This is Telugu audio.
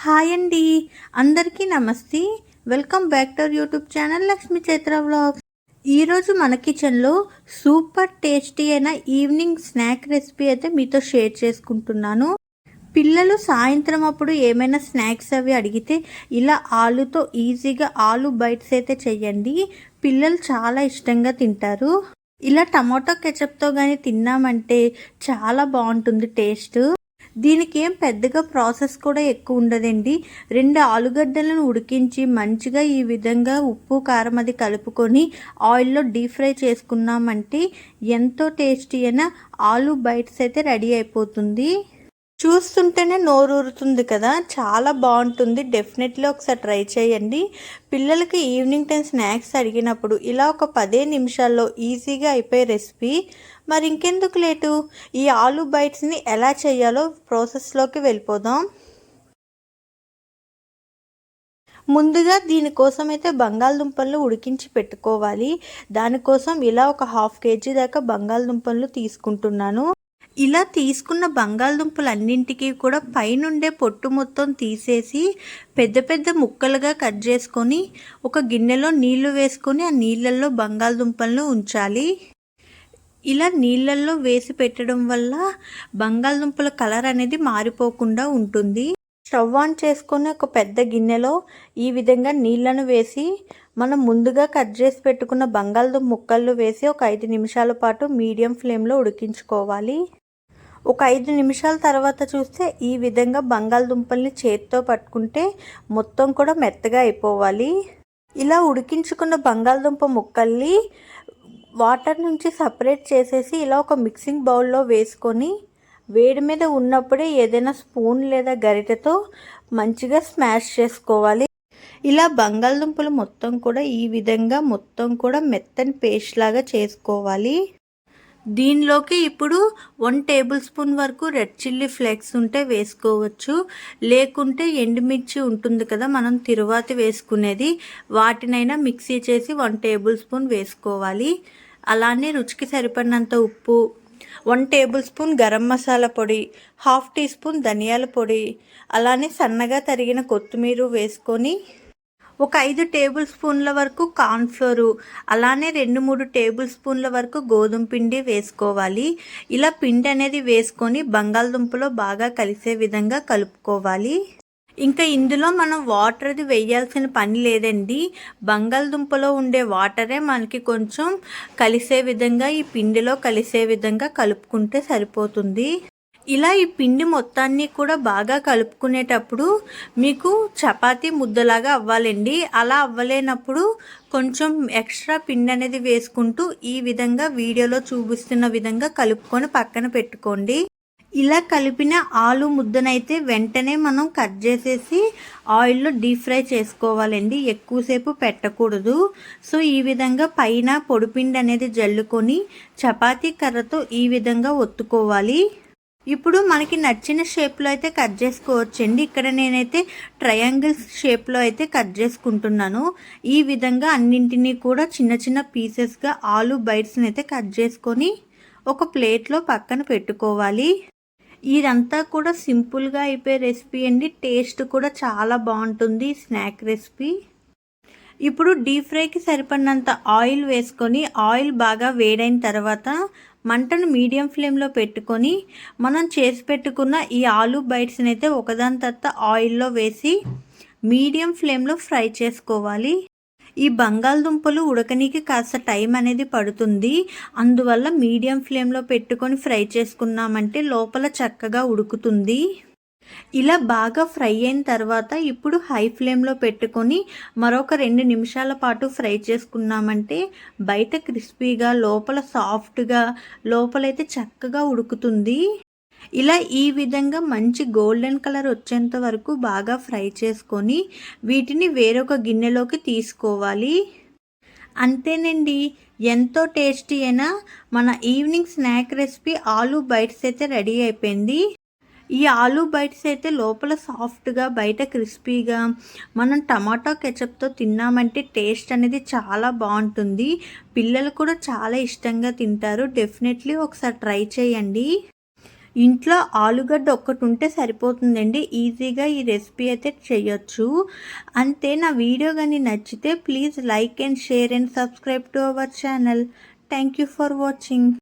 హాయ్ అండి. అందరికీ నమస్తే. Welcome back to YouTube channel Lakshmi Chaitra vlogs. ఈరోజు మన కిచెన్లో సూపర్ టేస్టీ అయిన ఈవినింగ్ స్నాక్ రెసిపీ అయితే మీతో షేర్ చేసుకుంటున్నాను. పిల్లలు సాయంత్రం అప్పుడు ఏమైనా స్నాక్స్ అవి అడిగితే ఇలా ఆలుతో ఈజీగా ఆలు బైట్స్ అయితే చెయ్యండి. పిల్లలు చాలా ఇష్టంగా తింటారు. ఇలా టమాటో కెచప్తో కానీ తిన్నామంటే చాలా బాగుంటుంది టేస్ట్. దీనికి ఏం పెద్దగా ప్రాసెస్ కూడా ఎక్కువ ఉండదండి. రెండు ఆలుగడ్డలను ఉడికించి మంచిగా ఈ విధంగా ఉప్పు కారం అది కలుపుకొని ఆయిల్లో డీప్ ఫ్రై చేసుకున్నామంటే ఎంతో టేస్టీ అయిన ఆలు బైట్స్ అయితే రెడీ అయిపోతుంది. చూస్తుంటేనే నోరూరుతుంది కదా. చాలా బాగుంటుంది. డెఫినెట్లీ ఒకసారి ట్రై చేయండి. పిల్లలకి ఈవినింగ్ టైం స్నాక్స్ అడిగినప్పుడు ఇలా ఒక పదే నిమిషాల్లో ఈజీగా అయిపోయే రెసిపీ మరి ఇంకెందుకు లేటు? ఈ ఆలు బైట్స్ని ఎలా చేయాలో ప్రాసెస్లోకి వెళ్ళిపోదాం. ముందుగా దీనికోసం అయితే బంగాళదుంపలను ఉడికించి పెట్టుకోవాలి. దానికోసం ఇలా ఒక హాఫ్ కేజీ దాకా బంగాళదుంపలను తీసుకుంటున్నాను. ఇలా తీసుకున్న బంగాళదుంపలన్నింటికి కూడా పైనుండే పొట్టు మొత్తం తీసేసి పెద్ద పెద్ద ముక్కలుగా కట్ చేసుకొని ఒక గిన్నెలో నీళ్ళు వేసుకొని ఆ నీళ్ళల్లో బంగాళదుంపలను ఉంచాలి. ఇలా నీళ్ళల్లో వేసి పెట్టడం వల్ల బంగాళదుంపల కలర్ అనేది మారిపోకుండా ఉంటుంది. స్టవ్ ఆన్ చేసుకొని ఒక పెద్ద గిన్నెలో ఈ విధంగా నీళ్ళను వేసి మనం ముందుగా కట్ చేసి పెట్టుకున్న బంగాళదుంప ముక్కలు వేసి ఒక ఐదు నిమిషాల పాటు మీడియం ఫ్లేమ్లో ఉడికించుకోవాలి. ఒక ఐదు నిమిషాల తర్వాత చూస్తే ఈ విధంగా బంగాళదుంపల్ని చేతితో పట్టుకుంటే మొత్తం కూడా మెత్తగా అయిపోవాలి. ఇలా ఉడికించుకున్న బంగాళదుంప ముక్కల్ని వాటర్ నుంచి సపరేట్ చేసేసి ఇలా ఒక మిక్సింగ్ బౌల్లో వేసుకొని వేడి మీద ఉన్నప్పుడే ఏదైనా స్పూన్ లేదా గరిటెతో మంచిగా స్మాష్ చేసుకోవాలి. ఇలా బంగాళదుంపలు మొత్తం కూడా ఈ విధంగా మొత్తం కూడా మెత్తని పేస్ట్ లాగా చేసుకోవాలి. దీనిలోకి ఇప్పుడు వన్ టేబుల్ స్పూన్ వరకు రెడ్ చిల్లీ ఫ్లేక్స్ ఉంటే వేసుకోవచ్చు. లేకుంటే ఎండుమిర్చి ఉంటుంది కదా మనం తిరువాతి వేసుకునేది. వాటినైనా మిక్సీ చేసి వన్ టేబుల్ స్పూన్ వేసుకోవాలి. అలానే రుచికి సరిపడినంత ఉప్పు one tablespoon garam masala పొడి హాఫ్ టీ స్పూన్ ధనియాల పొడి. అలానే సన్నగా తరిగిన కొత్తిమీర వేసుకొని ఒక ఐదు టేబుల్ స్పూన్ల వరకు కార్న్ఫ్లోరు అలానే రెండు మూడు టేబుల్ స్పూన్ల వరకు గోధుమ పిండి వేసుకోవాలి. ఇలా పిండి అనేది వేసుకొని బంగాళదుంపలో బాగా కలిసే విధంగా కలుపుకోవాలి. ఇంకా ఇందులో మనం వాటర్ అది వేయాల్సిన పని లేదండి. బంగాళదుంపలో ఉండే వాటరే మనకి కొంచెం కలిసే విధంగా ఈ పిండిలో కలిసే విధంగా కలుపుకుంటే సరిపోతుంది. ఇలా ఈ పిండి మొత్తాన్ని కూడా బాగా కలుపుకునేటప్పుడు మీకు చపాతీ ముద్దలాగా అవ్వాలండి. అలా అవ్వలేనప్పుడు కొంచెం ఎక్స్ట్రా పిండి అనేది వేసుకుంటూ ఈ విధంగా వీడియోలో చూపిస్తున్న విధంగా కలుపుకొని పక్కన పెట్టుకోండి. ఇలా కలిపిన ఆలు ముద్దనైతే వెంటనే మనం కట్ చేసేసి ఆయిల్లో డీప్ ఫ్రై చేసుకోవాలండి. ఎక్కువసేపు పెట్టకూడదు. సో ఈ విధంగా పైన పొడిపిండి అనేది జల్లుకొని చపాతీ కర్రతో ఈ విధంగా ఒత్తుకోవాలి. ఇప్పుడు మనకి నచ్చిన షేప్లో అయితే కట్ చేసుకోవచ్చండి. ఇక్కడ నేనైతే ట్రయాంగిల్స్ షేప్లో అయితే కట్ చేసుకుంటున్నాను. ఈ విధంగా అన్నింటినీ కూడా చిన్న చిన్న పీసెస్గా ఆలు బైట్స్ని అయితే కట్ చేసుకొని ఒక ప్లేట్లో పక్కన పెట్టుకోవాలి. ఇదంతా కూడా సింపుల్గా అయిపోయే రెసిపీ అండి. టేస్ట్ కూడా చాలా బాగుంటుంది స్నాక్ రెసిపీ. ఇప్పుడు డీప్ ఫ్రైకి సరిపడినంత ఆయిల్ వేసుకొని ఆయిల్ బాగా వేడైన తర్వాత మంటను మీడియం ఫ్లేమ్లో పెట్టుకొని మనం చేసి పెట్టుకున్న ఈ ఆలు బైట్స్ని అయితే ఒకదాని తర్వాత ఆయిల్లో వేసి మీడియం ఫ్లేమ్లో ఫ్రై చేసుకోవాలి. ఈ బంగాళదుంపలు ఉడకనీకి కాస్త టైం అనేది పడుతుంది. అందువల్ల మీడియం ఫ్లేమ్లో పెట్టుకొని ఫ్రై చేసుకున్నామంటే లోపల చక్కగా ఉడుకుతుంది. ఇలా బాగా ఫ్రై అయిన తర్వాత ఇప్పుడు హై ఫ్లేమ్లో పెట్టుకొని మరొక రెండు నిమిషాల పాటు ఫ్రై చేసుకున్నామంటే బయట క్రిస్పీగా లోపల సాఫ్ట్గా లోపలైతే చక్కగా ఉడుకుతుంది. ఇలా ఈ విధంగా మంచి గోల్డెన్ కలర్ వచ్చేంత వరకు బాగా ఫ్రై చేసుకొని వీటిని వేరొక గిన్నెలోకి తీసుకోవాలి. అంతేనండి. ఎంతో టేస్టీ అయినా మన evening snack recipe aloo bites అయితే రెడీ అయిపోయింది. ఈ ఆలూ బైట్స్ అయితే లోపల సాఫ్ట్గా బయట క్రిస్పీగా మనం టమాటో కెచప్తో తిన్నామంటే టేస్ట్ అనేది చాలా బాగుంటుంది. పిల్లలు కూడా చాలా ఇష్టంగా తింటారు. డెఫినెట్లీ ఒకసారి ట్రై చేయండి. ఇంట్లో ఆలుగడ్డ ఒక్కటి ఉంటే సరిపోతుందండి. ఈజీగా ఈ రెసిపీ అయితే చేయొచ్చు. అంతే నా వీడియో కానీ నచ్చితే please like and share and subscribe to our channel. Thank you for watching.